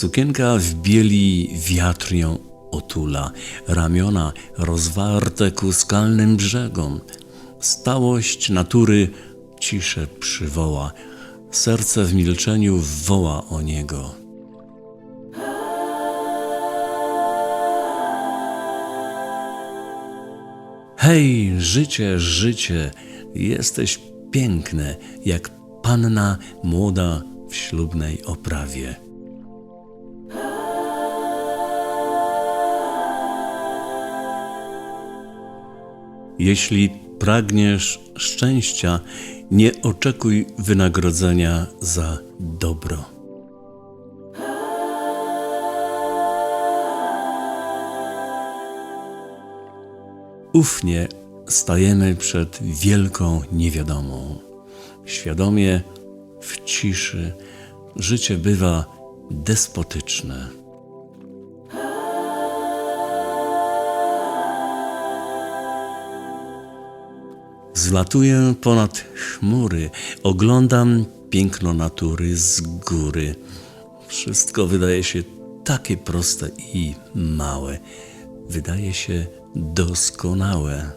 Sukienka w bieli wiatr ją otula, ramiona rozwarte ku skalnym brzegom. Stałość natury ciszę przywoła, serce w milczeniu woła o niego. Hej, życie, życie, jesteś piękne, jak panna młoda w ślubnej oprawie. Jeśli pragniesz szczęścia, nie oczekuj wynagrodzenia za dobro. Ufnie stajemy przed wielką niewiadomą. Świadomie, w ciszy, życie bywa despotyczne. Zlatuję ponad chmury, oglądam piękno natury z góry. Wszystko wydaje się takie proste i małe. Wydaje się doskonałe.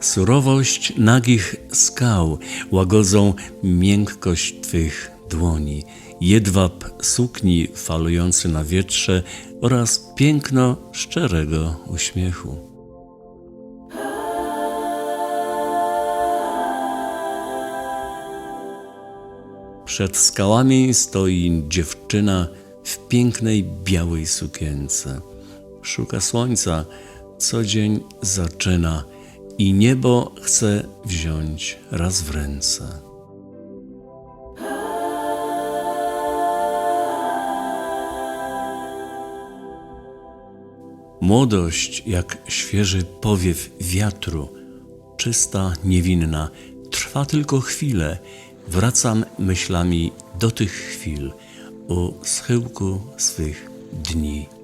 Surowość nagich skał łagodzą miękkość Twych dłoni, jedwab sukni falujący na wietrze oraz piękno szczerego uśmiechu. Przed skałami stoi dziewczyna w pięknej białej sukience. Szuka słońca, co dzień zaczyna i niebo chce wziąć raz w ręce. Młodość jak świeży powiew wiatru, czysta, niewinna, trwa tylko chwilę. Wracam myślami do tych chwil, u schyłku swych dni.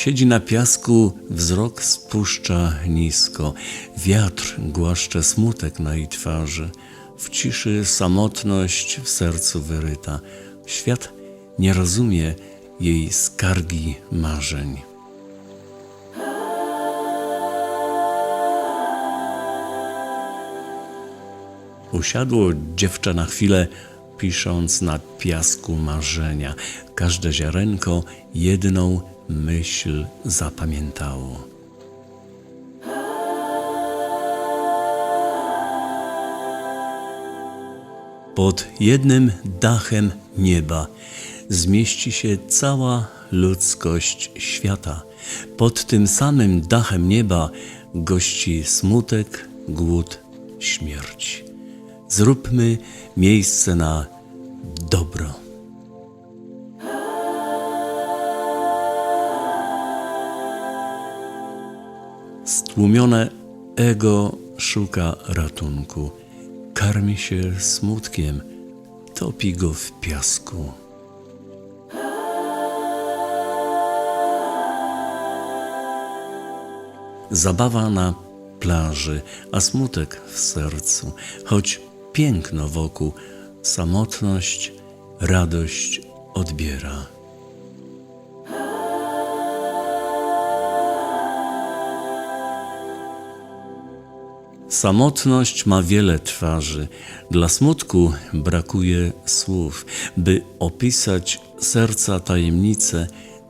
Siedzi na piasku, wzrok spuszcza nisko. Wiatr głaszcze smutek na jej twarzy. W ciszy samotność w sercu wyryta. Świat nie rozumie jej skargi marzeń. Usiadło dziewczę na chwilę, pisząc na piasku marzenia. Każde ziarenko jedną myśl zapamiętało. Pod jednym dachem nieba zmieści się cała ludzkość świata. Pod tym samym dachem nieba gości smutek, głód, śmierć. Zróbmy miejsce na dobro. Stłumione ego szuka ratunku, karmi się smutkiem, topi go w piasku. Zabawa na plaży, a smutek w sercu, choć piękno wokół, samotność, radość odbiera. Samotność ma wiele twarzy. Dla smutku brakuje słów. By opisać serca tajemnice,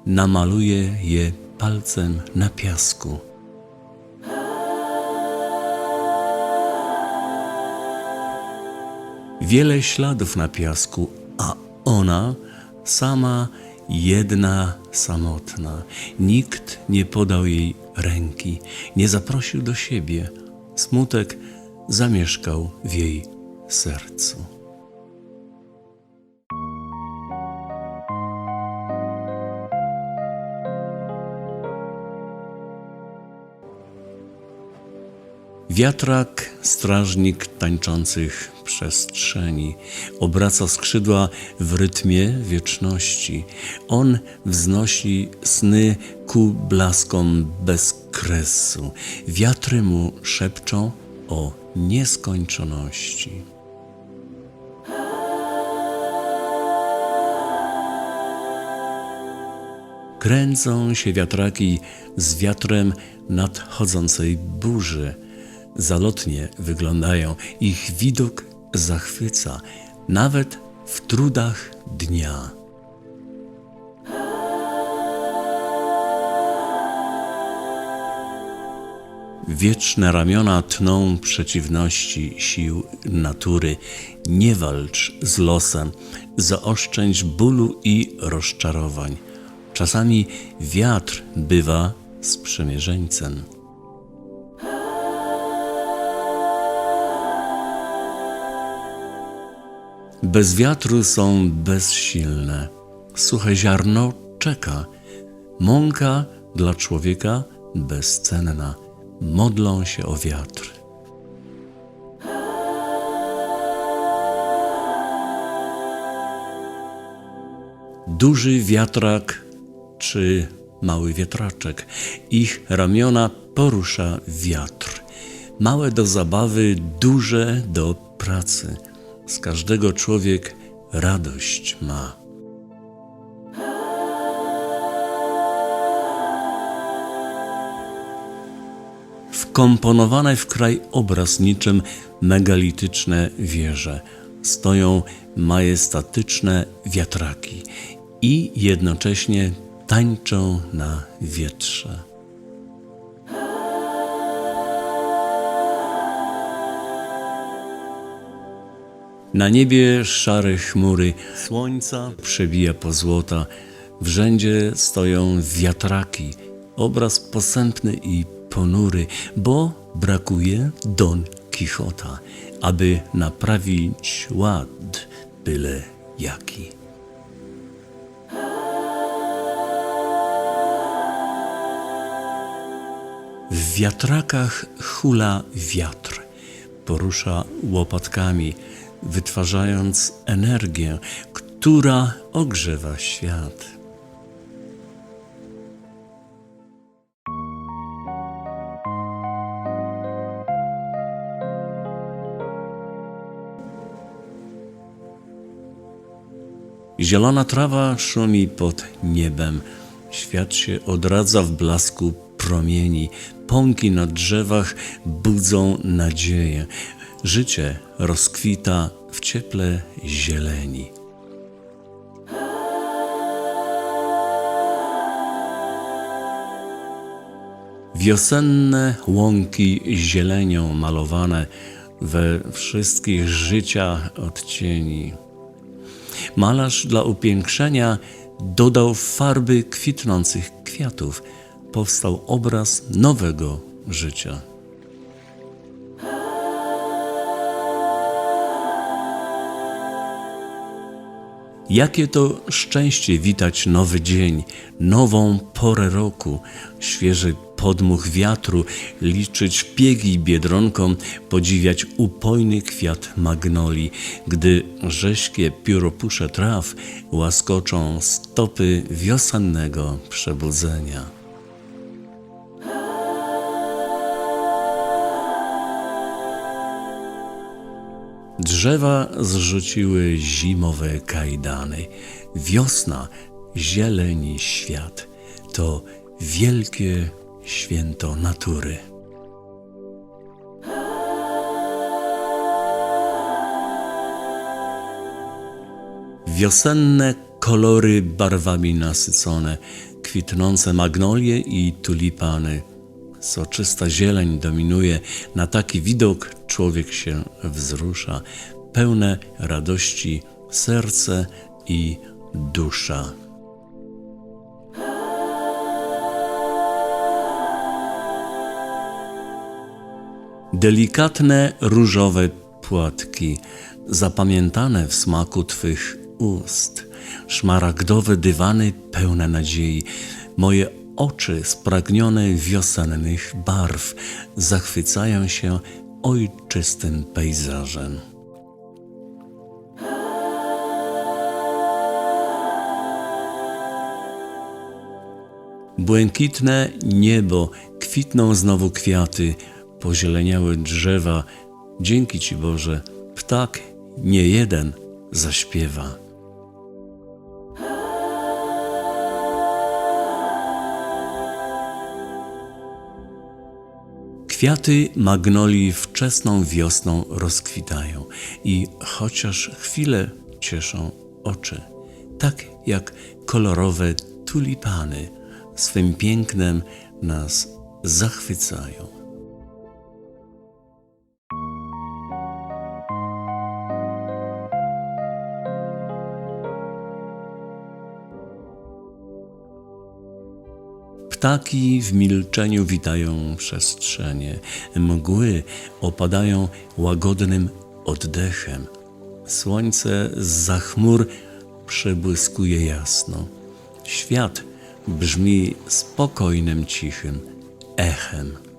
namaluje je palcem na piasku. Wiele śladów na piasku, a ona sama jedna samotna. Nikt nie podał jej ręki, nie zaprosił do siebie. Smutek zamieszkał w jej sercu. Wiatrak, strażnik tańczących przestrzeni, obraca skrzydła w rytmie wieczności. On wznosi sny ku blaskom bez kresu. Wiatry mu szepczą o nieskończoności. Kręcą się wiatraki z wiatrem nadchodzącej burzy. Zalotnie wyglądają, ich widok zachwyca, nawet w trudach dnia. Wieczne ramiona tną przeciwności sił natury. Nie walcz z losem, zaoszczędź bólu i rozczarowań. Czasami wiatr bywa sprzymierzeńcem. Bez wiatru są bezsilne. Suche ziarno czeka. Mąka dla człowieka bezcenna. Modlą się o wiatr. Duży wiatrak czy mały wiatraczek. Ich ramiona porusza wiatr. Małe do zabawy, duże do pracy. Z każdego człowiek radość ma. Wkomponowane w kraj obraz niczym megalityczne wieże. Stoją majestatyczne wiatraki i jednocześnie tańczą na wietrze. Na niebie szare chmury, słońca. przebija pozłota, w rzędzie stoją wiatraki, obraz posępny i ponury, bo brakuje Don Quixota, aby naprawić ład byle jaki. W wiatrakach hula wiatr, porusza łopatkami, wytwarzając energię, która ogrzewa świat. Zielona trawa szumi pod niebem. Świat się odradza w blasku promieni. Pąki na drzewach budzą nadzieję. Życie rozkwita w cieple zieleni. Wiosenne łąki zielenią malowane we wszystkich życia odcieni. Malarz dla upiększenia dodał farby kwitnących kwiatów. Powstał obraz nowego życia. Jakie to szczęście witać nowy dzień, nową porę roku, świeży podmuch wiatru, liczyć piegi biedronkom, podziwiać upojny kwiat magnolii, gdy rześkie pióropusze traw łaskoczą stopy wiosennego przebudzenia. Drzewa zrzuciły zimowe kajdany. Wiosna zieleni świat. To wielkie święto natury. Wiosenne kolory barwami nasycone, kwitnące magnolie i tulipany. Soczysta zieleń dominuje, na taki widok człowiek się wzrusza, pełne radości serce i dusza. Delikatne różowe płatki, zapamiętane w smaku Twych ust, szmaragdowe dywany pełne nadziei, moje oczy spragnione wiosennych barw zachwycają się ojczystym pejzażem. Błękitne niebo, kwitną znowu kwiaty, pozieleniały drzewa. Dzięki Ci Boże, ptak nie jeden zaśpiewa. Kwiaty magnolii wczesną wiosną rozkwitają i chociaż chwilę cieszą oczy, tak jak kolorowe tulipany swym pięknem nas zachwycają. Ptaki w milczeniu witają przestrzenie, mgły opadają łagodnym oddechem. Słońce z chmur przebłyskuje jasno. Świat brzmi spokojnym, cichym echem.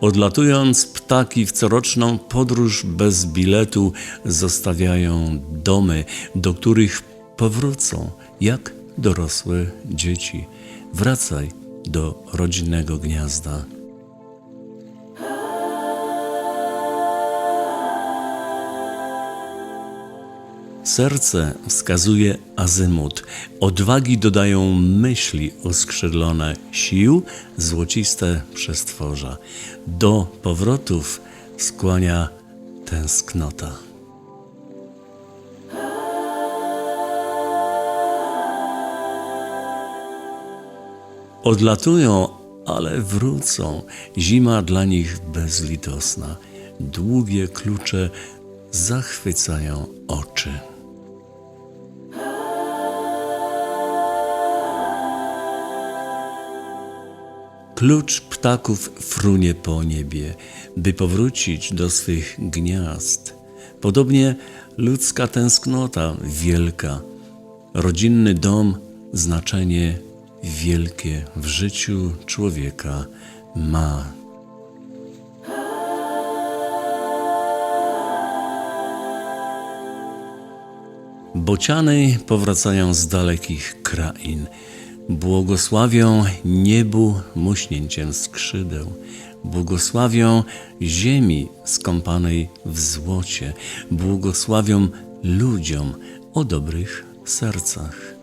Odlatując, ptaki w coroczną podróż bez biletu zostawiają domy, do których powrócą jak dorosłe dzieci. Wracaj do rodzinnego gniazda. Serce wskazuje azymut, odwagi dodają myśli oskrzydlone, sił złociste przestworza. Do powrotów skłania tęsknota. Odlatują, ale wrócą. Zima dla nich bezlitosna. Długie klucze zachwycają oczy. Klucz ptaków frunie po niebie, by powrócić do swych gniazd. Podobnie ludzka tęsknota wielka, rodzinny dom znaczenie wielkie w życiu człowieka ma. Bociany powracają z dalekich krain. Błogosławią niebu muśnięciem skrzydeł. Błogosławią ziemi skąpanej w złocie. Błogosławią ludziom o dobrych sercach.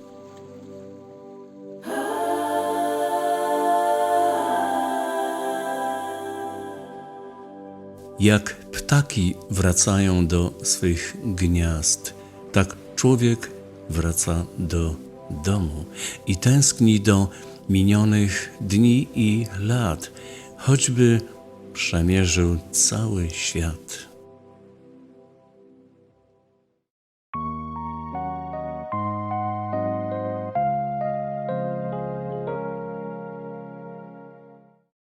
Jak ptaki wracają do swych gniazd, tak człowiek wraca do domu i tęskni do minionych dni i lat, choćby przemierzył cały świat.